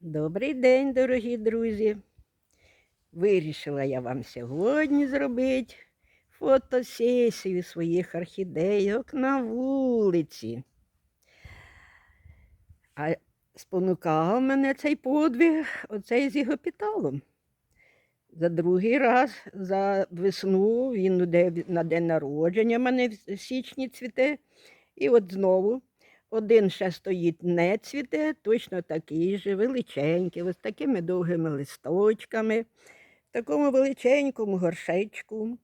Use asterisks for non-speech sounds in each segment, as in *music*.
Добрий день, дорогі друзі. Вирішила я вам сьогодні зробити фотосесію своїх орхідейок на вулиці. А спонукав мене цей подвиг оцей з ігопіталом. За другий раз за весну він на день народження мене в січні цвіте. І от знову один ще стоїть не цвіте, точно такий же, величенький, ось такими довгими листочками, в такому величенькому горшечку.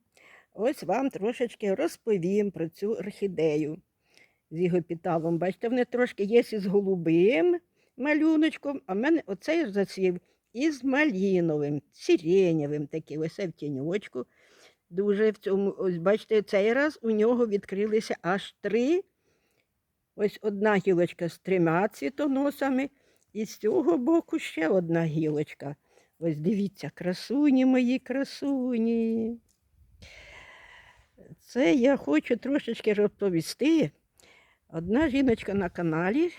Ось вам трошечки розповім про цю орхідею з ігопіталом. Бачите, вони трошки є із голубим малюночком, а в мене оцей зацвів із маліновим, сиренєвим таким, ось в тіньочку. Дуже в цьому, ось бачите, цей раз у нього відкрилися аж три Ось одна гілочка з трьома цвітоносами, і з цього боку ще одна гілочка. Ось дивіться, красуні мої красуні. Це я хочу трошечки розповісти. Одна жіночка на каналі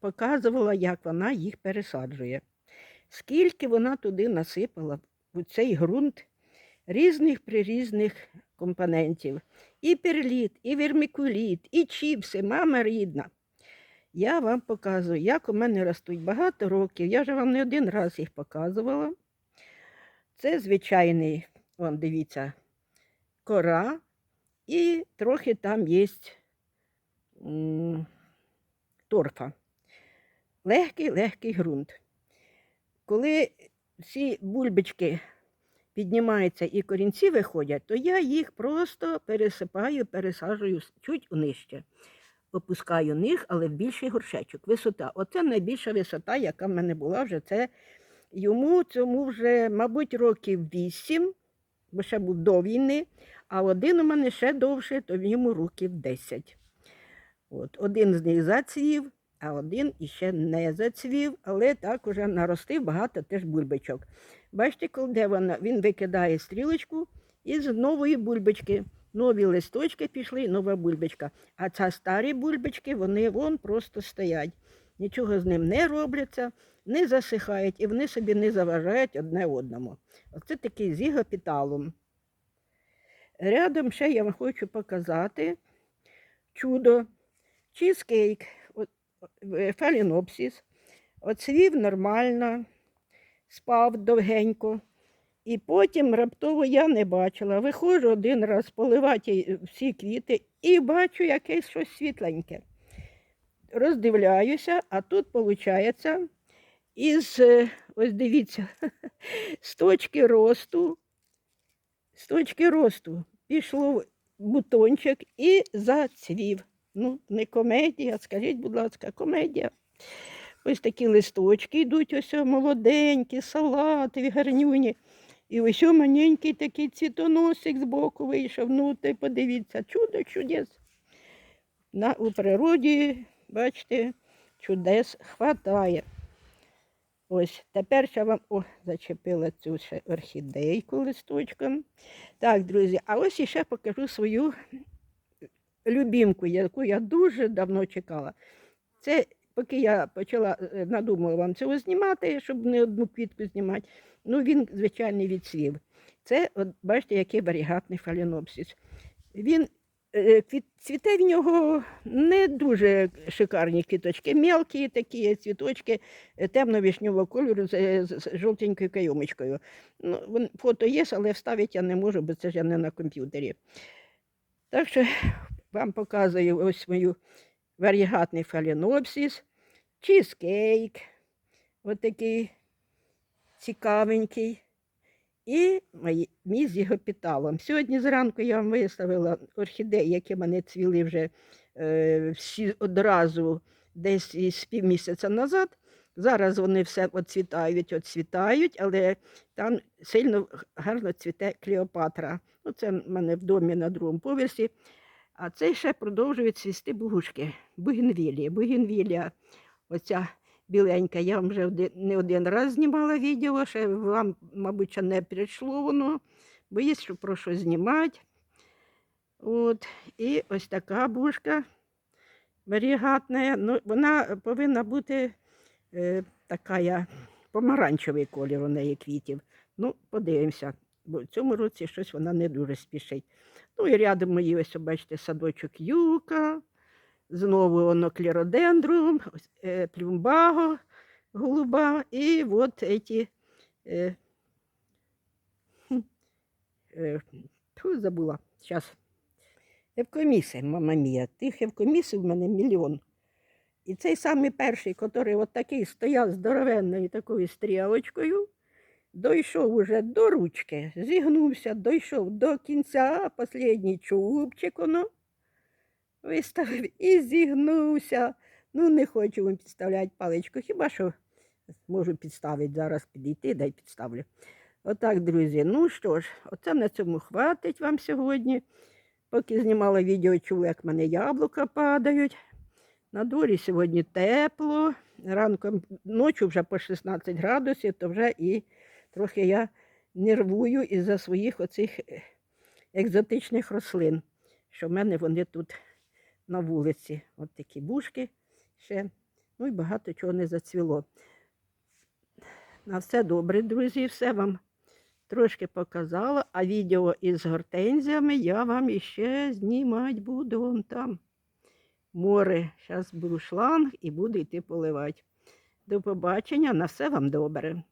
показувала, як вона їх пересаджує. Скільки вона туди насипала у цей ґрунт різних прирізних компонентів. І перліт, і вермикуліт, і чіпси, мама рідна. Я вам показую, як у мене ростуть багато років. Я вже вам не один раз їх показувала. Це звичайний, вон, дивіться, кора, і трохи там є торфа. Легкий, легкий ґрунт. Коли ці бульбочки піднімаються і корінці виходять, то я їх просто пересипаю, пересаджую чуть нижче. Опускаю них, але в більший горшечок. Висота. Оце найбільша висота, яка в мене була вже. Це йому цьому вже, мабуть, років вісім, бо ще був до війни, а один у мене ще довше, то йому років 10. От, один з них зацвів, а один іще не зацвів, але так уже наростив багато теж бульбочок. Бачите, де вона, він викидає стрілочку і з нової бульбочки. Нові листочки пішли, нова бульбочка. А ці старі бульбочки, вони вон просто стоять. Нічого з ним не робляться, не засихають і вони собі не заважають одне одному. Оце такий з ігопіталом. Рядом ще я вам хочу показати чудо, чізкейк, е. Оцвів нормально, спав довгенько. І потім раптово я не бачила. Виходжу один раз поливати всі квіти і бачу якесь щось світленьке. Роздивляюся, а тут, виходить, із, е, ось дивіться, *laughs* з точки росту, з точки росту пішло бутончик і зацвів. Ну, не комедія, скажіть, будь ласка, комедія. Ось такі листочки йдуть, ось молоденькі, салатові, гарнюні. І ось маленький такий цвітоносик збоку вийшов. Ну, ти подивіться, чудо чудес. На, у природі, бачите, чудес хватає. Ось, тепер ще вам о, зачепила цю ще орхідейку листочком. Так, друзі, а ось іще покажу свою любімку, яку я дуже давно чекала. Це поки я почала е, надумала вам цього знімати, щоб не одну квітку знімати, ну він, звичайно, відсвів. Це, от, бачите, який варігатний фалінопсис. Він е, цвіте в нього не дуже шикарні квіточки, мелкі такі цвіточки е, темно-вишнього кольору е, з, з жовтенькою кайомочкою. Ну, фото є, але вставити я не можу, бо це ж я не на комп'ютері. Так що вам показую ось мою варігатний фалінопсис, чізкейк, отакий цікавенький. І мій з гігопіталом. Сьогодні зранку я вам виставила орхідеї, які мене цвіли вже е, всі одразу десь із півмісяця назад. Зараз вони все оцвітають, оцвітають, але там сильно гарно цвіте Клеопатра. Ну, це в мене в домі на другому поверсі. А це ще продовжують цвісти бugушки, бугенвілія. Бугенвілія, оця біленька, я вам вже не один раз знімала відео, ще вам, мабуть, не прийшло воно, бо є що про що знімати. От. І ось така бушка варігатна. Ну, вона повинна бути е, така помаранчевий колір у неї квітів. Ну, подивимося, бо в цьому році щось вона не дуже спішить. Ну і рядом мої, ось, бачите, садочок юка, знову воно кліродендрум, е, плюмбаго голуба, і от ці, е, е, забула, зараз. Евкоміси, мама мія, тих евкомісів в мене мільйон. І цей самий перший, який от такий стояв здоровенною такою стрілочкою, дійшов уже до ручки, зігнувся, дійшов до кінця, останній чубчик воно виставив і зігнувся. Ну, не хочу вам підставляти паличку, хіба що можу підставити зараз, підійти, дай підставлю. Отак, друзі. Ну що ж, оце на цьому хватить вам сьогодні. Поки знімала відео, чула, як в мене яблука падають. На дворі сьогодні тепло. Ранком, ночі вже по 16 градусів, то вже і трохи я нервую із-за своїх оцих е, екзотичних рослин, що в мене вони тут на вулиці. От такі бушки ще. Ну і багато чого не зацвіло. На все добре, друзі, все вам трошки показала, а відео із гортензіями я вам іще знімати буду вон там. Море. Зараз беру шланг і буду йти поливати. До побачення, на все вам добре.